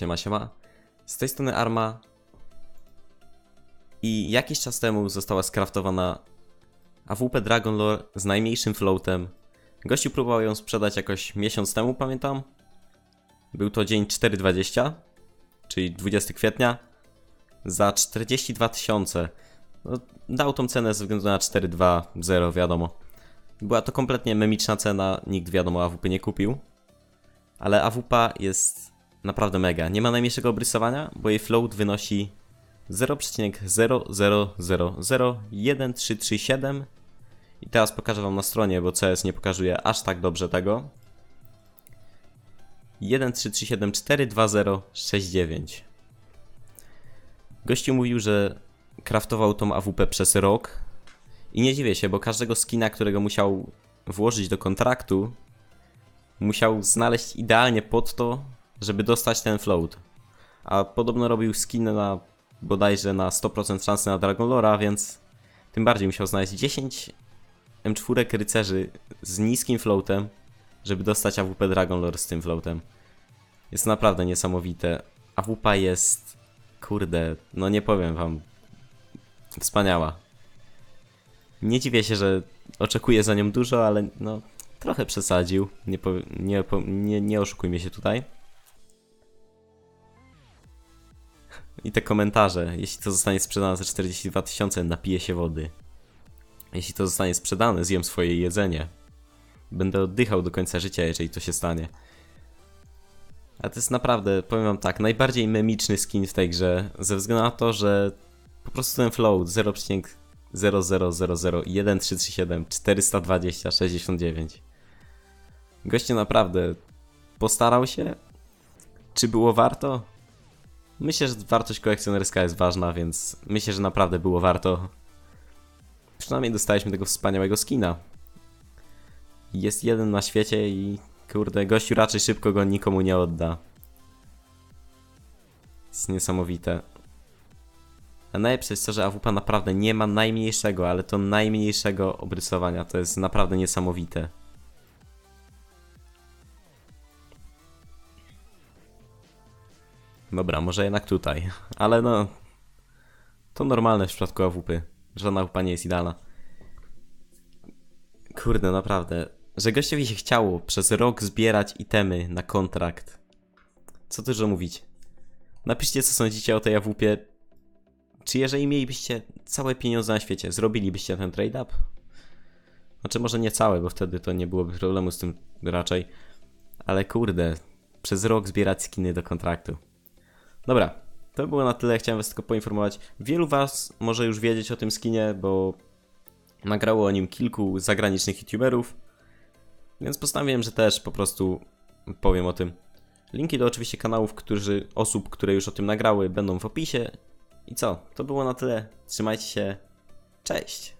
Siema, siema. Z tej strony Arma. I jakiś czas temu została skraftowana AWP Dragon Lore z najmniejszym floatem. Gościu próbował ją sprzedać jakoś miesiąc temu, pamiętam. Był to dzień 4.20, czyli 20 kwietnia, za 42 tysiące. No, dał tą cenę ze względu na 4.2.0, wiadomo. Była to kompletnie memiczna cena, nikt wiadomo AWP nie kupił. Ale AWP jest naprawdę mega. Nie ma najmniejszego obrysowania, bo jej float wynosi 0,000013337 i teraz pokażę wam na stronie, bo CS nie pokazuje aż tak dobrze tego. 133742069 Gościu mówił, że kraftował tą AWP przez rok i nie dziwię się, bo każdego skina, którego musiał włożyć do kontraktu, musiał znaleźć idealnie pod to, żeby dostać ten float. A podobno robił skin na bodajże na 100% szansy na Dragon Lora, więc tym bardziej musiał znaleźć 10 M4 rycerzy z niskim floatem, żeby dostać AWP Dragon Lore z tym floatem. Jest naprawdę niesamowite. AWP jest, kurde, no nie powiem wam, wspaniała. Nie dziwię się, że oczekuję za nią dużo, ale no trochę przesadził. Nie, nie, nie, nie oszukujmy się tutaj. I te komentarze. Jeśli to zostanie sprzedane za 42 tysiące, napiję się wody. Jeśli to zostanie sprzedane, zjem swoje jedzenie. Będę oddychał do końca życia, jeżeli to się stanie. A to jest naprawdę, powiem wam tak, najbardziej memiczny skin w tej grze, ze względu na to, że po prostu ten float 0,0001337 420 69. Goście naprawdę postarał się. Czy było warto? Myślę, że wartość kolekcjonerska jest ważna, więc myślę, że naprawdę było warto. Przynajmniej dostaliśmy tego wspaniałego skina. Jest jeden na świecie i kurde, gościu raczej szybko go nikomu nie odda. Jest niesamowite. A najlepsze jest to, że AWP naprawdę nie ma najmniejszego, ale to najmniejszego obrysowania. To jest naprawdę niesamowite. Dobra, może jednak tutaj. Ale no. To normalne w przypadku AWP. Żadna AWP nie jest idealna. Kurde, naprawdę. Że gościowi się chciało przez rok zbierać itemy na kontrakt. Co dużo mówić. Napiszcie, co sądzicie o tej AWP. Czy jeżeli mielibyście całe pieniądze na świecie, zrobilibyście ten trade-up? Znaczy, może nie całe, bo wtedy to nie byłoby problemu z tym raczej. Ale kurde, przez rok zbierać skiny do kontraktu. Dobra, to było na tyle. Chciałem Was tylko poinformować. Wielu Was może już wiedzieć o tym skinie, bo nagrało o nim kilku zagranicznych youtuberów. Więc postanowiłem, że też po prostu powiem o tym. Linki do oczywiście kanałów, którzy, osób, które już o tym nagrały, będą w opisie. I co? To było na tyle. Trzymajcie się. Cześć!